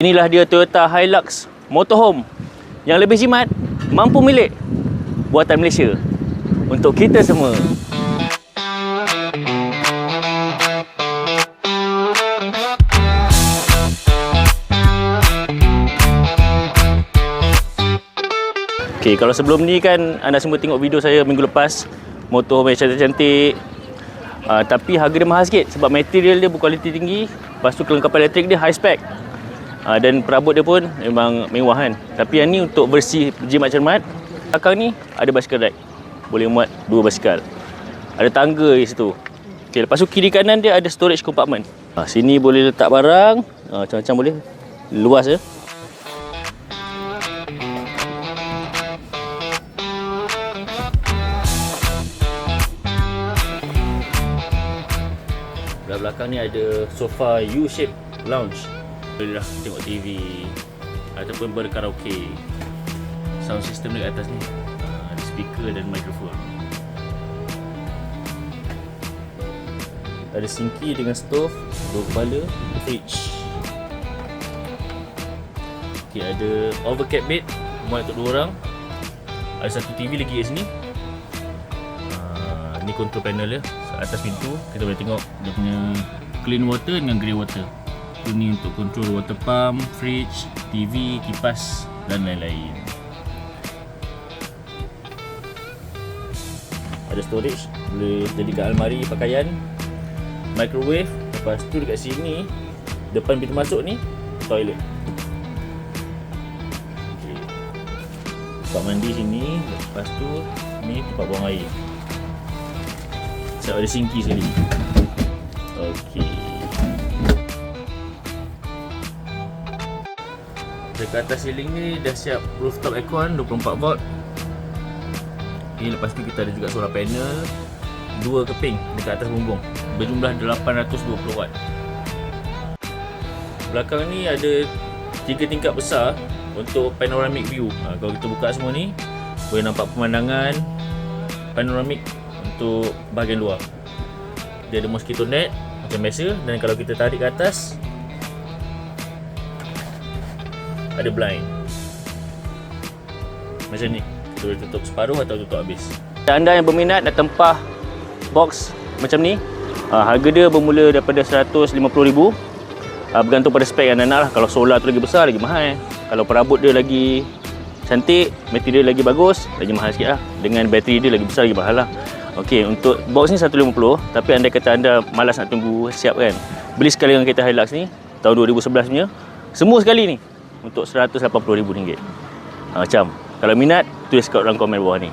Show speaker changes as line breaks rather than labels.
Inilah dia Toyota Hilux Motorhome yang lebih jimat, mampu milik buatan Malaysia. Untuk kita semua. Okay, kalau sebelum ni kan anda semua tengok video saya minggu lepas. Motorhome yang cantik-cantik. Uh, tapi harga dia mahal sikit sebab material dia berkualiti tinggi. Lepas tu kelengkapan elektrik dia high spec uh, dan perabot dia pun memang mewah kan. Tapi yang ni untuk versi jimat cermat belakang ni ada basikal ride boleh muat dua basikal. Ada tangga di situ. Okay, lepas tu kiri kanan dia ada storage compartment. Uh, sini boleh letak barang. Uh, macam-macam boleh. Luas ya. Belah belakang ni ada sofa U-shape lounge. Boleh lah tengok TV ataupun berkaraoke. Sound system dekat atas ni ah, ada speaker dan mikrofon. Ada sinki dengan stove, dua kepala, fridge. Okay, ada overcap bed muat untuk dua orang. Ada satu TV lagi kat sini. Ah, ni control panel dia atas pintu kita boleh tengok dia punya clean water dengan grey water tu ni untuk control water pump, fridge, TV, kipas dan lain-lain. Ada storage boleh jadikan almari pakaian microwave lepas tu dekat sini depan pintu masuk ni toilet. Okay. tempat mandi sini lepas tu ni tempat buang air. Siap ada sinki sekali. Okey Dekat atas ceiling ni dah siap rooftop aircon 24 volt. Okay, lepas tu kita ada juga solar panel Dua keping dekat atas bumbung. Berjumlah 820 watt. Belakang ni ada tiga tingkap besar untuk panoramic view. Ha, Kalau kita buka semua ni Boleh nampak pemandangan Panoramic untuk bahagian luar. Dia ada mosquito net macam biasa. Dan kalau kita tarik ke atas ada blind. Macam ni? Boleh tutup separuh atau tutup habis? Anda yang berminat nak tempah box macam ni uh, harga dia bermula daripada RM150,000 uh, bergantung pada spek yang anda nak lah. Kalau solar tu lagi besar lagi mahal. Kalau perabot dia lagi cantik material lagi bagus lagi mahal sikit lah. Dengan bateri dia lagi besar lagi mahal lah. Okey, untuk box ni 150 tapi anda kata anda malas nak tunggu siap kan. Beli sekali dengan kereta Hilux ni tahun 2011 punya. Semua sekali ni untuk RM180,000. Ha, macam kalau minat tulis kat dalam komen bawah ni.